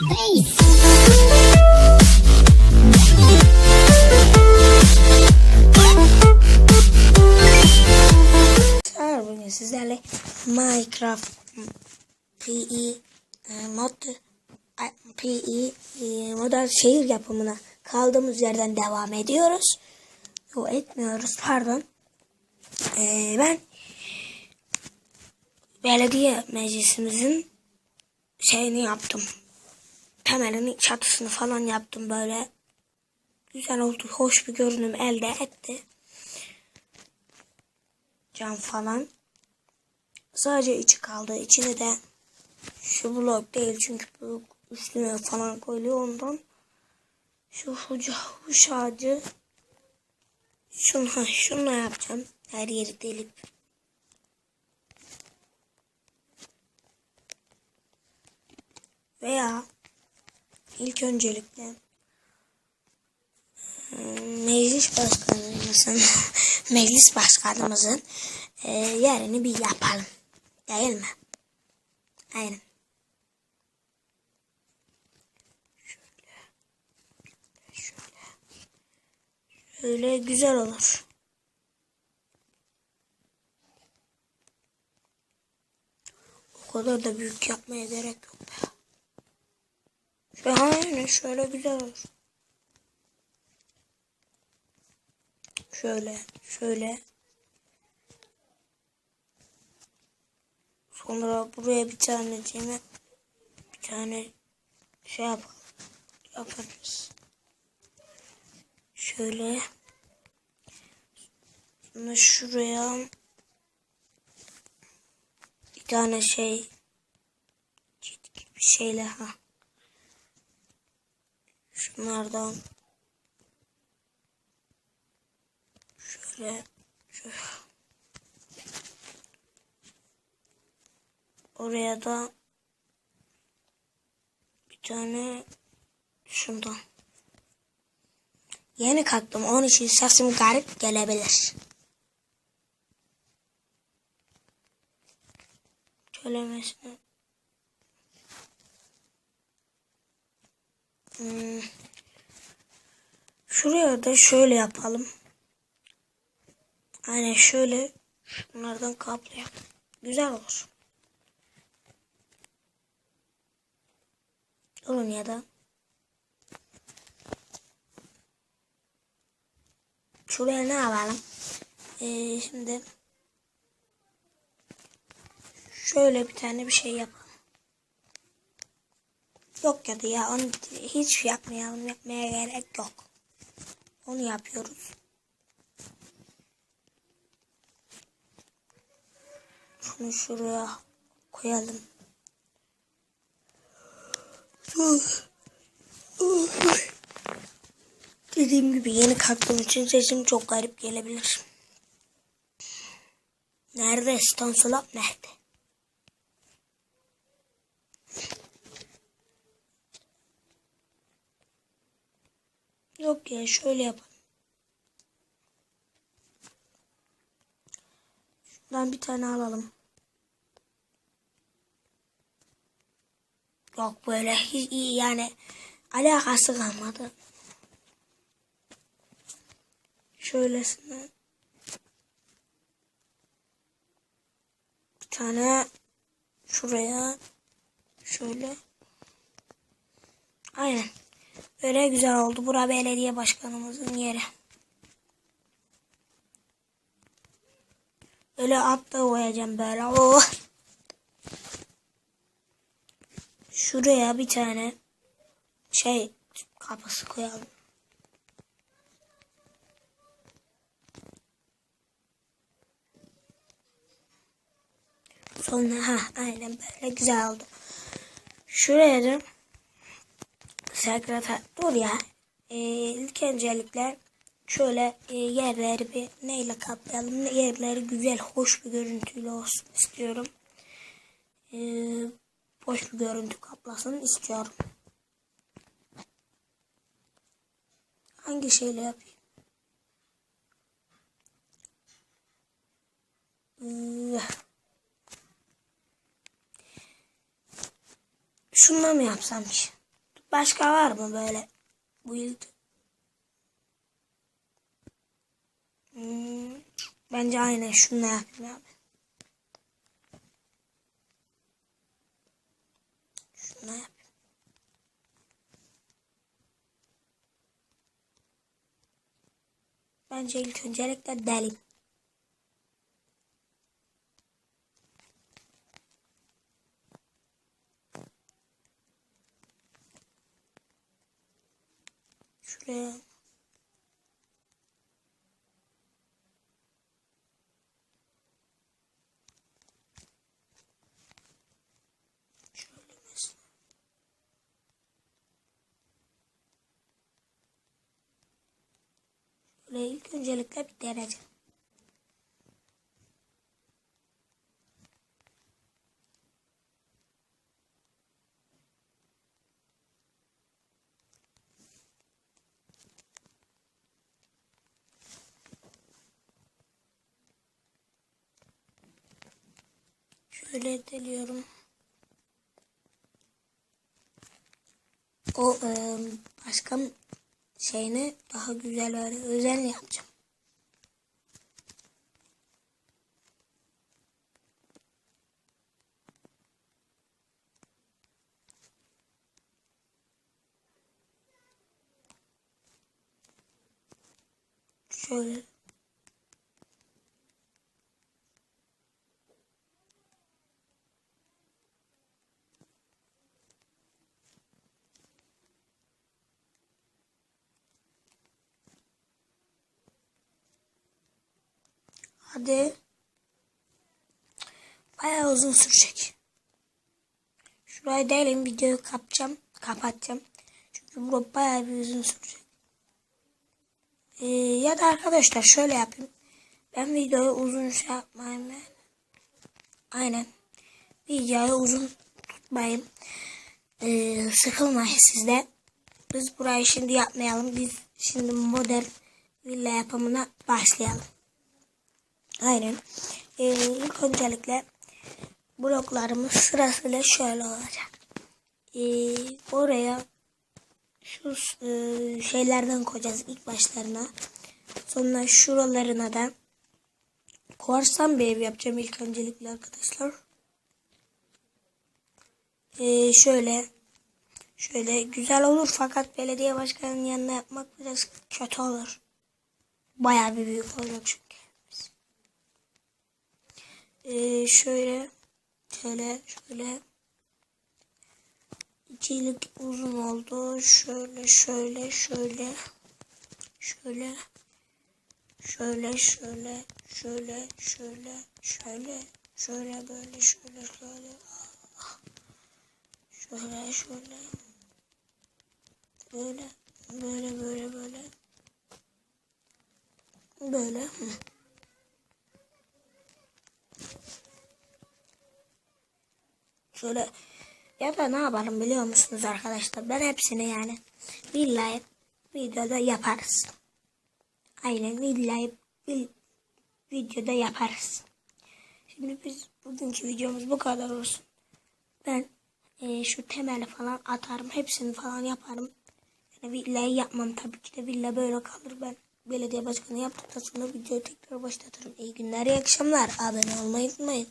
Bugün sizlerle Minecraft PE e, mod PE e, model şehir yapımına kaldığımız yerden devam ediyoruz. Yo etmiyoruz pardon. E, ben belediye meclisimizin şeyini yaptım. Temelini çatısını falan yaptım böyle. Güzel oldu. Hoş bir görünüm elde etti cam falan. Sadece içi kaldı. İçine de şu blok değil çünkü bu üstüne falan koyuluyor ondan. Şu huca huş ağacı şunu, şunu yapacağım. Her yeri delip. Veya ilk öncelikle meclis başkanımızın meclis başkanımızın e, yerini bir yapalım. Değil mi? Aynen. Şöyle. Şöyle. Şöyle güzel olur. O kadar da büyük yapmaya gerek yok be. Şöyle, aynen şöyle güzel olur. Şöyle, şöyle. Sonra buraya bir tane cime bir tane şey yapalım. Yaparız. Şöyle. Sonra şuraya bir tane şey gibi şeyler ha. Şunlardan Şöyle, şöyle. Oraya da bir tane şundan. Yeni kalktım. Onun için sesim garip gelebilir. Söylemesine. Hmm. Şuraya da şöyle yapalım. Aynen şöyle şunlardan kaplayalım. Güzel olur. Durun ya da şuraya ne yapalım? Ee, şimdi şöyle bir tane bir şey yapalım. Yok ya da ya onu hiç yapmayalım. Yapmaya gerek yok. Onu yapıyoruz. Şunu şuraya koyalım. Dediğim gibi yeni kalktığım için sesim çok garip gelebilir. Nerede Stansolap nerede? Yok ya şöyle yapalım. Şundan bir tane alalım. Yok böyle hiç iyi yani alakası kalmadı. Şöylesine bir tane şuraya şöyle aynen böyle güzel oldu. Bura belediye başkanımızın yeri. Öyle at da koyacağım böyle. Oh. Şuraya bir tane şey kapısı koyalım. Sonra ha aynen böyle güzel oldu. Şuraya da sekreter dur ya. Ee, ilk öncelikle şöyle e, yerleri bir neyle kaplayalım. Yerleri güzel, hoş bir görüntüyle olsun istiyorum. Ee, hoş bir görüntü kaplasın istiyorum. Hangi şeyle yapayım? Üh. Şundan mı yapsam ki? Başka var mı böyle build? Hmm, bence aynen şunu yapayım abi. Şunu yapayım. Bence ilk öncelikle delim. Şuraya. Şöyle mesela. Şöyle ilk öncelikle bir derece. Şöyle deliyorum. O e, başka şeyini daha güzel böyle özel yapacağım. Şöyle Hadi. Bayağı uzun sürecek. Şurayı değilim videoyu kapatacağım. Kapatacağım. Çünkü bu bayağı bir uzun sürecek. Ee, ya da arkadaşlar şöyle yapayım. Ben videoyu uzun şey yapmayayım. Yani. Aynen. Videoyu uzun tutmayayım. Ee, sıkılmayın sizde. Biz burayı şimdi yapmayalım. Biz şimdi model villa yapımına başlayalım. Aynen. Ee, ilk öncelikle bloklarımız sırasıyla şöyle olacak. Ee, oraya şu e, şeylerden koyacağız ilk başlarına. Sonra şuralarına da korsan bir ev yapacağım ilk öncelikle arkadaşlar. Ee, şöyle şöyle güzel olur fakat belediye başkanının yanına yapmak biraz kötü olur. Bayağı bir büyük olacak çünkü. Ee, şöyle şöyle şöyle. İkilik uzun oldu. Şöyle şöyle şöyle. Şöyle şöyle şöyle şöyle şöyle şöyle. Şöyle böyle şöyle şöyle. Şöyle şöyle. Böyle böyle böyle böyle. Böyle Şöyle ya da ne yapalım biliyor musunuz arkadaşlar? Ben hepsini yani billahi videoda yaparız. Aynen billahi bil, videoda yaparız. Şimdi biz bugünkü videomuz bu kadar olsun. Ben e, şu temeli falan atarım. Hepsini falan yaparım. Yani villayı yapmam tabii ki de villa böyle kalır. Ben belediye başkanı yaptıktan sonra videoyu tekrar başlatırım. İyi günler, iyi akşamlar. Abone olmayı unutmayın.